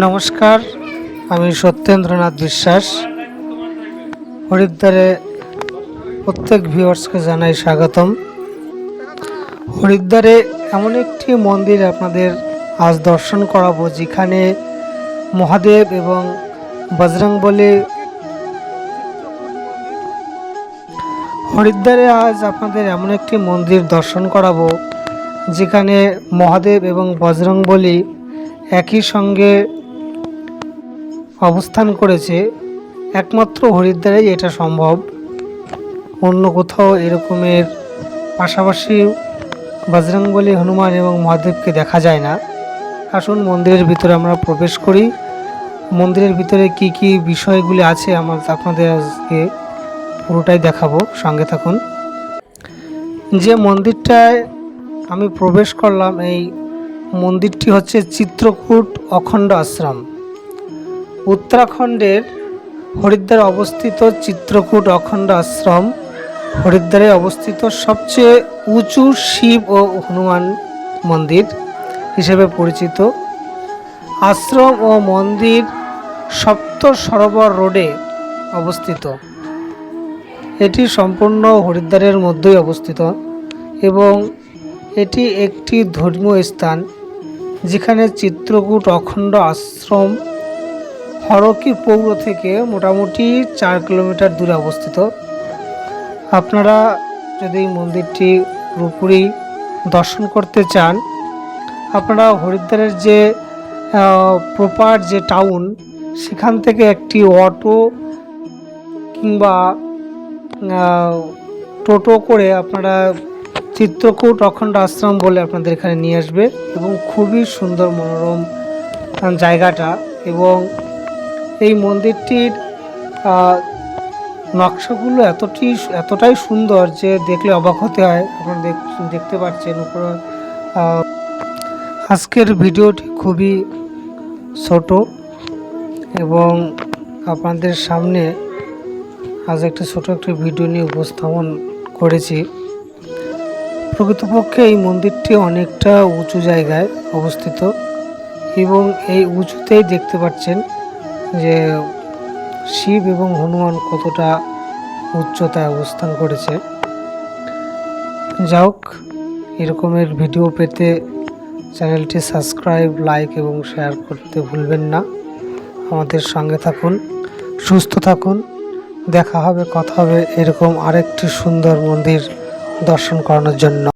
নমস্কার, আমি সত্যেন্দ্রনাথ বিশ্বাস। হরিদ্বারে প্রত্যেক ভিউয়ার্সকে জানাই স্বাগতম। হরিদ্বারে এমন একটি মন্দির আপনাদের আজ দর্শন করাবো, যেখানে মহাদেব এবং বজরংবলী হরিদ্বারে আজ আপনাদের এমন একটি মন্দির দর্শন করাবো, যেখানে মহাদেব এবং বজরংবলী একই সঙ্গে অবস্থান করেছে, একমাত্র হরিদ্বারেই এটা সম্ভব। অন্য কোথাও এরকমের পাশাপাশি বজরংবলী, হনুমান এবং মহাদেবকে দেখা যায় না। আসুন মন্দিরের ভিতরে আমরা প্রবেশ করি। মন্দিরের ভিতরে কি কি বিষয়গুলি আছে আমার আপনাদের আজকে পুরোটাই দেখাবো। সঙ্গে থাকুন। যে মন্দিরটায় আমি প্রবেশ করলাম, এই মন্দিরটি হচ্ছে চিত্রকূট অখণ্ড আশ্রম। উত্তরাখণ্ডের হরিদ্বারে অবস্থিত চিত্রকূট অখণ্ড আশ্রম। হরিদ্বারে অবস্থিত সবচেয়ে উঁচু শিব ও হনুমান মন্দির হিসেবে পরিচিত। আশ্রম ও মন্দির সপ্ত সরোবর রোডে অবস্থিত। এটি সম্পূর্ণ হরিদ্বারের মধ্যেই অবস্থিত এবং এটি একটি ধর্মীয় স্থান, যেখানে চিত্রকূট অখণ্ড আশ্রম হরকি পৌর থেকে মোটামুটি চার কিলোমিটার দূরে অবস্থিত। আপনারা যদি মন্দিরটি পুরোপুরি দর্শন করতে চান, আপনারা হরিদ্বারের যে প্রপার যে টাউন সেখান থেকে একটি অটো কিংবা টোটো করে আপনারা চিত্রকূট অখণ্ড আশ্রম বলে আপনাদের এখানে নিয়ে আসবে এবং খুবই সুন্দর মনোরম জায়গাটা এবং এই মন্দিরটির নকশাগুলো এতটি, এতটাই সুন্দর যে দেখলে অবাক হতে হয়। আপনারা দেখ- দেখতে পাচ্ছেন উপরে আজকের ভিডিওটি খুবই ছোট এবং আপনাদের সামনে আজ একটা ছোট একটা ভিডিও নিয়ে উপস্থাপন করেছি। প্রকৃতপক্ষে এই মন্দিরটি অনেকটা উঁচু জায়গায় অবস্থিত এবং এই উঁচুতেই দেখতে পাচ্ছেন যে শিব এবং হনুমান কতটা উচ্চতায় অবস্থান করেছে। যাই হোক, এরকমের ভিডিও পেতে চ্যানেলটি সাবস্ক্রাইব, লাইক এবং শেয়ার করতে ভুলবেন না। আমাদের সঙ্গে থাকুন, সুস্থ থাকুন। দেখা হবে, কথা হবে এরকম আরেকটি সুন্দর মন্দির দর্শন করানোর জন্য।